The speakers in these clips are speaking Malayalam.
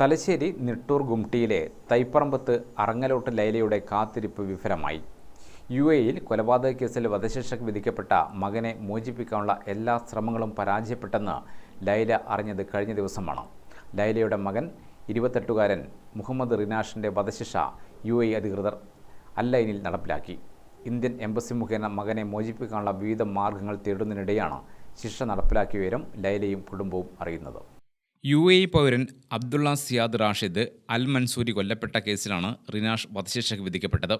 തലശ്ശേരി നിട്ടൂർ ഗുംട്ടിയിലെ തൈപ്പറമ്പത്ത് അറങ്ങലോട്ട് ലൈലയുടെ കാത്തിരിപ്പ് വിഫലമായി. യു എയിൽ കൊലപാതക കേസിൽ വധശിക്ഷയ്ക്ക് വിധിക്കപ്പെട്ട മകനെ മോചിപ്പിക്കാനുള്ള എല്ലാ ശ്രമങ്ങളും പരാജയപ്പെട്ടെന്ന് ലൈല അറിഞ്ഞത് കഴിഞ്ഞ ദിവസമാണ്. ലൈലയുടെ മകൻ ഇരുപത്തെട്ടുകാരൻ മുഹമ്മദ് റിനാഷിന്റെ വധശിക്ഷ യു എ അധികൃതർ അല്ലൈനിൽ നടപ്പിലാക്കി. ഇന്ത്യൻ എംബസി മുഖേന മകനെ മോചിപ്പിക്കാനുള്ള വിവിധ മാർഗങ്ങൾ തേടുന്നതിനിടെയാണ് ശിക്ഷ നടപ്പിലാക്കിയ വിവരം ലൈലയും കുടുംബവും അറിയുന്നത്. യു എ പൗരൻ Abdulla Ziyad Rashid Al Mansoori കൊല്ലപ്പെട്ട കേസിലാണ് റിനാഷ് വധശിക്ഷയ്ക്ക് വിധിക്കപ്പെട്ടത്.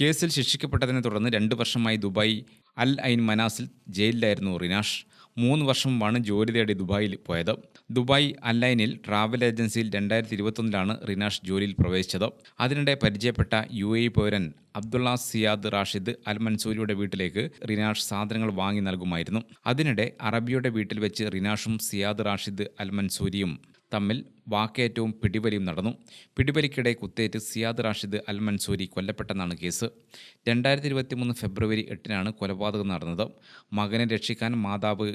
കേസിൽ ശിക്ഷിക്കപ്പെട്ടതിനെ തുടർന്ന് രണ്ട് വർഷമായി ദുബായ് അൽ ഐൻ മനാസിൽ ജയിലിലായിരുന്നു റിനാഷ്. മൂന്ന് വർഷമാണ് ജോലി തേടി ദുബായിൽ പോയത്. ദുബായ് അൺലൈനിൽ ട്രാവൽ ഏജൻസിയിൽ രണ്ടായിരത്തി ഇരുപത്തൊന്നിലാണ് റിനാഷ് ജോലിയിൽ പ്രവേശിച്ചത്. അതിനിടെ പരിചയപ്പെട്ട യു എ പൗരൻ അബ്ദുള്ള സിയാദ് റാഷിദ് അൽ മൻസൂരിയുടെ വീട്ടിലേക്ക് റിനാഷ് സാധനങ്ങൾ വാങ്ങി നൽകുമായിരുന്നു. അതിനിടെ അറബിയുടെ വീട്ടിൽ വെച്ച് റിനാഷും സിയാദ് റാഷിദ് അൽ മൻസൂരിയും തമ്മിൽ വാക്കേറ്റവും പിടിവലിയും നടന്നു. പിടിവലിക്കിടെ കുത്തേറ്റ് സിയാദ് റാഷിദ് അൽ മൻസൂരി കൊല്ലപ്പെട്ടെന്നാണ് കേസ്. രണ്ടായിരത്തി ഇരുപത്തിമൂന്ന് ഫെബ്രുവരി എട്ടിനാണ് കൊലപാതകം നടന്നത്. മകനെ രക്ഷിക്കാൻ മാതാവ്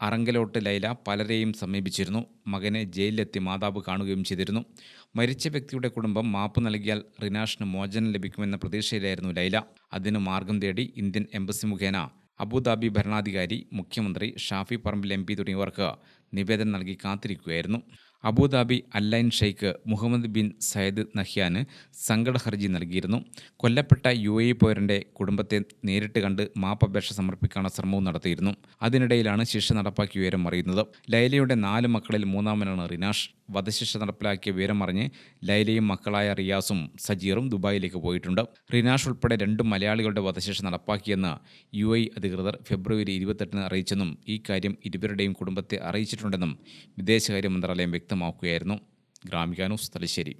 അറങ്കലോട്ട് ലൈല പലരെയും സമീപിച്ചിരുന്നു. മകനെ ജയിലിലെത്തി മാതാവ് കാണുകയും ചെയ്തിരുന്നു. മരിച്ച വ്യക്തിയുടെ കുടുംബം മാപ്പ് നൽകിയാൽ റിനാഷിന് മോചനം ലഭിക്കുമെന്ന പ്രതീക്ഷയിലായിരുന്നു ലൈല. അതിന് മാർഗം തേടി ഇന്ത്യൻ എംബസി മുഖേന അബുദാബി ഭരണാധികാരി മുഖ്യമന്ത്രി ഷാഫി പറമ്പിൽ എം പി തുടങ്ങിയവർക്ക് നിവേദനം നൽകി കാത്തിരിക്കുകയായിരുന്നു. Abu Dhabi Al Ain Sheikh Mohammed bin Zayed നഹ്യാന് സങ്കട ഹർജി നൽകിയിരുന്നു. കൊല്ലപ്പെട്ട യു എ പൗരന്റെ കുടുംബത്തെ നേരിട്ട് കണ്ട് മാപ്പപേക്ഷ സമർപ്പിക്കാനുള്ള ശ്രമവും നടത്തിയിരുന്നു. അതിനിടയിലാണ് ശിക്ഷ നടപ്പാക്കിയ വിവരം അറിയുന്നത്. ലൈലയുടെ നാല് മക്കളിൽ മൂന്നാമനാണ് റിനാഷ്. വധശിക്ഷ നടപ്പിലാക്കിയ വിവരം അറിഞ്ഞ് ലൈലയും മക്കളായ റിയാസും സജീറും ദുബായിലേക്ക് പോയിട്ടുണ്ട്. റിനാഷ് ഉൾപ്പെടെ രണ്ട് മലയാളികളുടെ വധശിക്ഷ നടപ്പാക്കിയെന്ന് യു അധികൃതർ ഫെബ്രുവരി ഇരുപത്തെട്ടിന് അറിയിച്ചെന്നും ഈ കാര്യം ഇരുവരുടെയും കുടുംബത്തെ അറിയിച്ചിട്ടുണ്ടെന്നും വിദേശകാര്യ മന്ത്രാലയം വ്യക്തമാക്കുകയായിരുന്നു. ഗ്രാമിക ന്യൂസ് തലശ്ശേരി